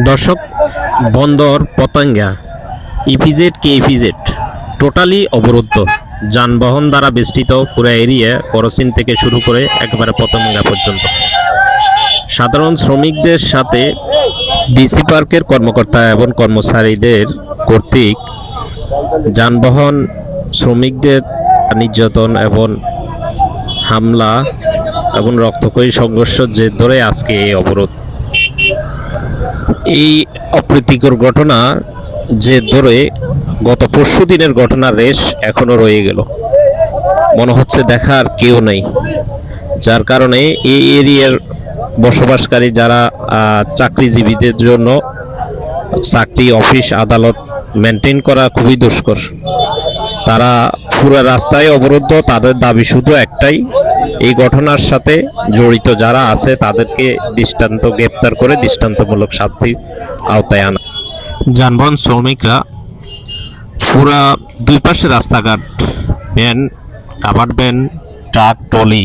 দর্শক, বন্দর, পতঙ্গা ইপিজেড কে ইপিজেড টোটালি অবরুদ্ধ। যানবাহন দ্বারা বেষ্টিত পুরো এরিয়া করসিন থেকে শুরু করে একেবারে পতঙ্গা পর্যন্ত। সাধারণ শ্রমিকদের সাথে ডিসি পার্কের কর্মকর্তা এবং কর্মচারীদের কর্তৃক যানবাহন শ্রমিকদের নির্যাতন এবং হামলা এবং রক্তক্ষয়ী সংঘর্ষ জের ধরে আজকে এই অবরোধ। এই অপ্রীতিকর ঘটনা যে ধরে গত পরশু দিনের ঘটনার রেশ এখনও রয়ে গেল। মনে হচ্ছে দেখার কেউ নেই। যার কারণে এই এরিয়ার বসবাসকারী যারা চাকরিজীবীদের জন্য চাকরি, অফিস, আদালত মেনটেন করা খুবই দুষ্কর। তারা পুরো রাস্তায় অবরুদ্ধ, তাদের দাবি শুধু একটাই, এই ঘটনার সাথে জড়িত যারা আছে, তাদেরকে দৃষ্টান্ত, গ্রেপ্তার করে দৃষ্টান্তমূলক শাস্তির আওতায় আনা। যানবাহন শ্রমিকরা পুরা দুই পাশে রাস্তাঘাট, van, covered van, truck, trolley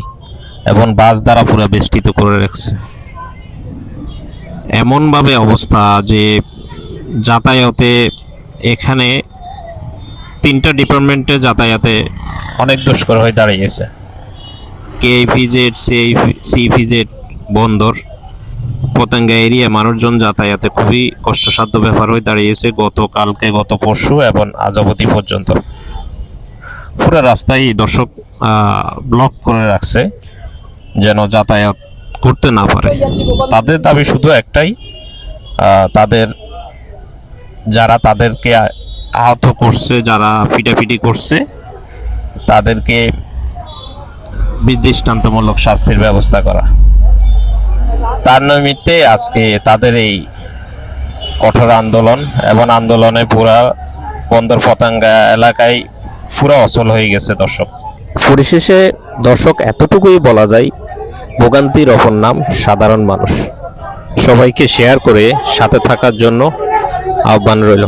এবং বাস দ্বারা পুরো বেষ্টিত করে রাখছে। এমনভাবে অবস্থা যে যাতায়াতে এখানে ডিপার্টমেন্টে যাতায়াতে অনেক দুষ্কর হয়ে দাঁড়িয়েছে। কেপিজেড সিপিজেড বন্দর পতঙ্গা এরিয়া মানুষজন যাতায়াতে খুবই কষ্টসাধ্য ব্যাপার হয়ে দাঁড়িয়েছে গতকালকে গত পরশু এবং আজ অবধি পর্যন্ত। পুরো রাস্তায় দর্শক ব্লক করে রাখছে যেন যাতায়াত করতে না পারে। তাদের দাবি শুধু একটাই তাদের যারা তাদেরকে আহত করছে, যারা পিটাপিটি করছে, তাদেরকে বি- দৃষ্টান্তমূলক শাস্তির ব্যবস্থা করা। তার নিমিত্তে আজকে তাদের এই কঠোর আন্দোলন এবং আন্দোলনে পুরা বন্দর পতাঙ্গা এলাকায় পুরো অচল হয়ে গেছে দর্শক। পরিশেষে দর্শক, এতটুকুই বলা যায় ভোগান্তির অপর নাম সাধারণ মানুষ। সবাইকে শেয়ার করে সাথে থাকার জন্য আহ্বান রইল।